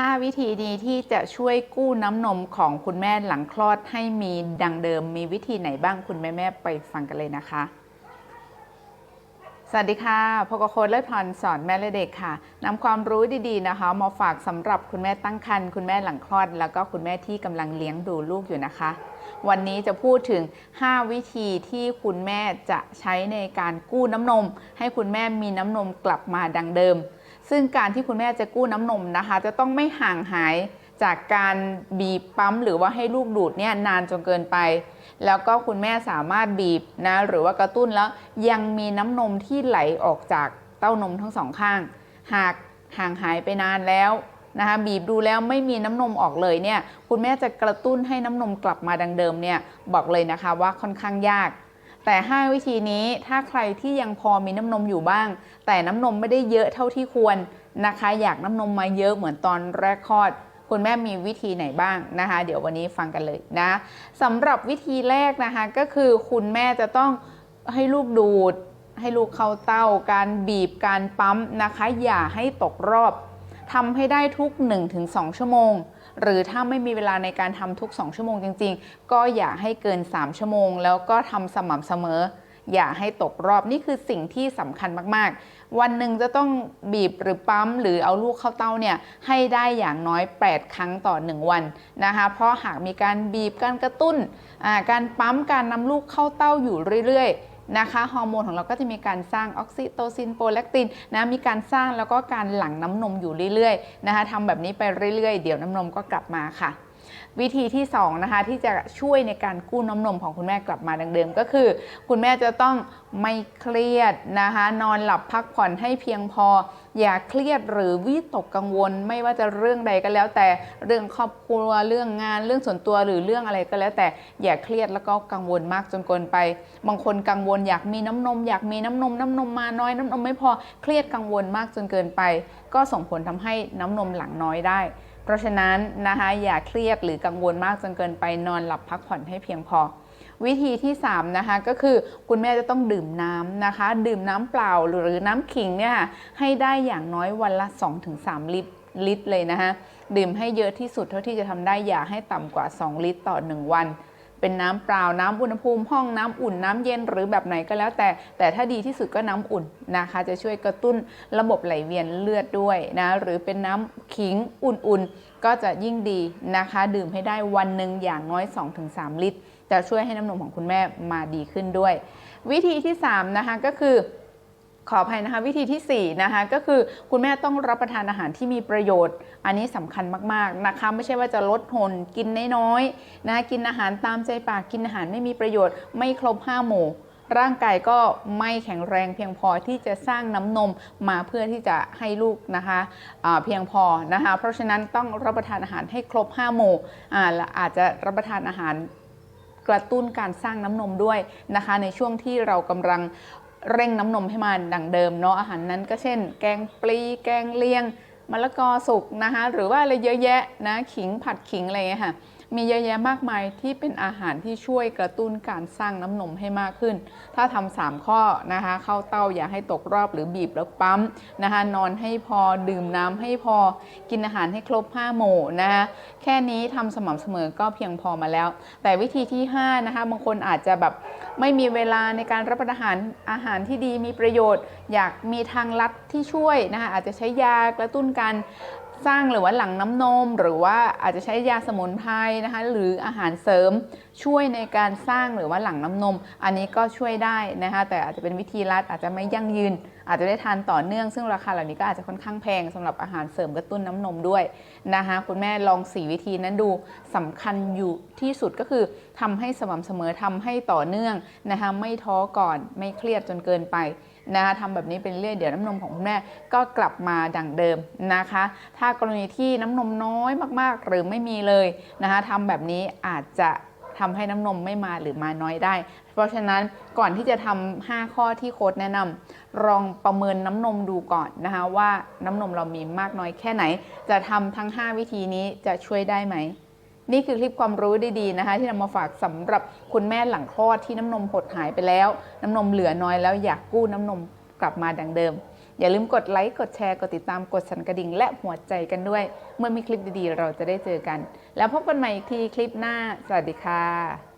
5 วิธีดีที่จะช่วยกู้น้ำนมของคุณแม่หลังคลอดให้มีดังเดิม มีวิธีไหนบ้างคุณแม่แม่ๆไปฟังกันเลยนะคะ สวัสดีค่ะพกโคดเลิศพรสอนแม่และเด็กค่ะนำความรู้ดีๆนะคะ มาฝากสำหรับคุณแม่ตั้งครรภ์คุณแม่หลังคลอด แล้วก็คุณแม่ที่กำลังเลี้ยงดูลูกอยู่นะคะ วันนี้จะพูดถึง 5 วิธีที่คุณแม่จะใช้ในการกู้น้ำนม ให้คุณแม่มีน้ำนมกลับมาดังเดิม ซึ่งการที่คุณแม่จะกู้น้ำนมนะคะ จะต้องไม่ห่างหายจากการบีบปั๊มหรือว่าให้ลูกดูดเนี่ยนานจนเกินไป แล้วก็คุณแม่สามารถบีบนะหรือว่ากระตุ้นแล้วยังมีน้ำนมที่ไหลออกจากเต้านมทั้งสองข้าง หากห่างหายไปนานแล้วนะคะบีบดูแล้วไม่มีน้ำนมออกเลยเนี่ยคุณแม่จะกระตุ้นให้น้ำนมกลับมาดังเดิมเนี่ยบอกเลยนะคะว่าค่อนข้างยาก แต่ 5 วิธีนี้ถ้าใครที่ยังพอมีน้ำนมอยู่บ้าง แต่น้ำนมไม่ได้เยอะเท่าที่ควรนะคะ อยากน้ำนมมาเยอะเหมือนตอนแรกคลอด คุณแม่มีวิธีไหนบ้างนะคะ เดี๋ยววันนี้ฟังกันเลยนะสำหรับวิธีแรกนะคะก็คือคุณแม่จะต้องให้ลูกดูด ให้ลูกเข้าเต้า การบีบการปั๊มนะคะ อย่าให้ตกรอบทำให้ได้ทุก 1-2 ชั่วโมง หรือถ้าไม่มีเวลาในการทำทุก 2 ชั่วโมงจริง ๆ ก็อย่าให้เกิน 3 ชั่วโมง แล้วก็ทำสม่ำเสมอ อย่าให้ตกรอบนี่คือสิ่งที่สำคัญมากๆ วันหนึ่งจะต้องบีบหรือปั๊ม หรือเอาลูกเข้าเต้าเนี่ยให้ได้อย่างน้อย 8 ครั้งต่อ 1 วันนะคะเพราะหากมีการบีบการกระตุ้นการปั๊มการนำลูกเข้าเต้าอยู่เรื่อยๆ นะคะฮอร์โมนของเราก็จะมีการสร้างออกซิโตซินโปรแลคตินนะมีการสร้างแล้วก็การหลั่งน้ำนมอยู่เรื่อยๆนะคะทำแบบนี้ไปเรื่อยๆ เดี๋ยวน้ำนมก็กลับมาค่ะ วิธีที่2นะคะที่จะช่วยในการกู้น้ำนมของคุณแม่กลับมาดังเดิมก็คือ คุณแม่จะต้องไม่เครียดนะคะนอนหลับพักผ่อนให้เพียงพอ อย่าเครียดหรือวิตกกังวล ไม่ว่าจะเรื่องใดก็แล้ว แต่เรื่องครอบครัวเรื่องงานเรื่องส่วนตัวหรือเรื่องอะไรก็แล้ว แต่อย่าเครียดแล้วก็กังวลมากจนเกินไป บางคนกังวลอยากมีน้ำนม อยากมีน้ำนมน้ำนมมาน้อยน้ำนมไม่พอเครียดกังวลมากจนเกินไป ก็ส่งผลทำให้น้ำนมหลังน้อยได้ เพราะฉะนั้นนะคะอย่าเครียดหรือกังวลมากจนเกินไปนอนหลับพักผ่อนให้เพียงพอ วิธีที่3นะคะก็คือคุณแม่จะต้องดื่มน้ำนะคะ ดื่มน้ำเปล่าหรือน้ำขิงเนี่ยให้ได้อย่างน้อยวันละ 2-3 ลิตรลิตรเลยนะคะดื่มให้เยอะที่สุดเท่าที่จะทำได้อย่าให้ต่ำกว่า 2 ลิตรต่อ 1 วัน เป็นน้ำเปล่าน้ำอุณหภูมิห้องน้ำอุ่นน้ำเย็นหรือแบบไหนก็แล้วแต่ แต่ถ้าดีที่สุดก็น้ำอุ่นนะคะ จะช่วยกระตุ้นระบบไหลเวียนเลือดด้วยนะหรือเป็นน้ำขิงอุ่นๆ ก็จะยิ่งดีนะคะ ดื่มให้ได้วันหนึ่งอย่างน้อย 2-3 ลิตร จะช่วยให้น้ำนมของคุณแม่มาดีขึ้นด้วย วิธีที่3นะคะก็คือ ขออภัยนะคะวิธีที่4นะคะก็คือคุณแม่ต้องรับประทานอาหารที่มีประโยชน์ อันนี้สำคัญมากๆนะคะไม่ใช่ว่าจะลดหนกินน้อยๆนะกินอาหารตามใจปากกินอาหารไม่มีประโยชน์ ไม่ครบ5หมู่ร่างกายก็ไม่แข็งแรงเพียงพอที่จะสร้างน้ำนมมาเพื่อที่จะให้ลูกนะคะะเพียงพอนะคะ เพราะฉะนั้นต้องรับประทานอาหารให้ครบ5หมู่อ่าอาจจะรับประทานอาหารกระตุ้นการสร้างน้ำนมด้วยนะคะ ในช่วงที่เรากำลัง เร่งน้ำนมให้มันดังเดิมเนาะอาหารนั้นก็เช่น แกงปลีแกงเลียงมะละกอสุกนะคะหรือว่าอะไรเยอะแยะนะขิงผัดขิงอะไรเงี้ยค่ะมีเยอะแยะมากมายที่เป็นอาหารที่ช่วยกระตุ้นการสร้างน้ำนมให้มากขึ้น ถ้าทำสามข้อนะคะเข้าเต้าอย่าให้ตกรอบหรือบีบแล้วปั๊มนะคะนอนให้พอดื่มน้ำให้พอกินอาหารให้ครบ 5 หมู่นะคะแค่นี้ทำสม่ำเสมอก็เพียงพอมาแล้ว แต่วิธีที่ 5 นะคะบางคนอาจจะแบบ ไม่มีเวลาในการรับประทานอาหารที่ดีมีประโยชน์ อยากมีทางลัดที่ช่วยนะคะอาจจะใช้ยากระตุ้นการ สร้างหรือว่าหลังน้ำนม หรือว่าอาจจะใช้ยาสมุนไพรนะคะ หรืออาหารเสริมช่วยในการสร้างหรือว่าหลังน้ำนม อันนี้ก็ช่วยได้นะคะ แต่อาจจะเป็นวิธีลัดอาจจะไม่ยั่งยืน อาจจะได้ทานต่อเนื่อง ซึ่งราคาเหล่านี้ก็อาจจะค่อนข้างแพงสำหรับอาหารเสริมกระตุ้นน้ำนมด้วยนะคะคุณแม่ลอง4วิธีนั้นดูสำคัญอยู่ที่สุดก็คือทำให้สม่ำเสมอทำให้ต่อเนื่องนะคะไม่ท้อก่อนไม่เครียดจนเกินไป นะคะทำแบบนี้เป็นเรื่อยเดี๋ยวน้ำนมของคุณแม่ก็กลับมาดังเดิมนะคะ ถ้ากรณีที่น้ำนมน้อยมากๆ หรือไม่มีเลยนะคะทำแบบนี้อาจจะทำให้น้ำนมไม่มาหรือมาน้อยได้ เพราะฉะนั้นก่อนที่จะทำ5ข้อที่โค้ดแนะนำลองประเมินน้ำนมดูก่อนนะคะว่าน้ำนมเรามีมากน้อยแค่ไหน จะทำทั้ง 5 วิธีนี้จะช่วยได้ไหม นี่คือคลิปความรู้ดีๆนะคะ ที่นำมาฝากสำหรับคุณแม่หลังคลอดที่น้ำนมหดหายไปแล้ว น้ำนมเหลือน้อยแล้วอยากกู้น้ำนมกลับมาดังเดิม อย่าลืมกดไลค์กดแชร์กดติดตามกดสั่นกระดิ่ง และหัวใจกันด้วย เมื่อมีคลิปดีๆ เราจะได้เจอกัน แล้วพบกันใหม่อีกทีคลิปหน้า สวัสดีค่ะ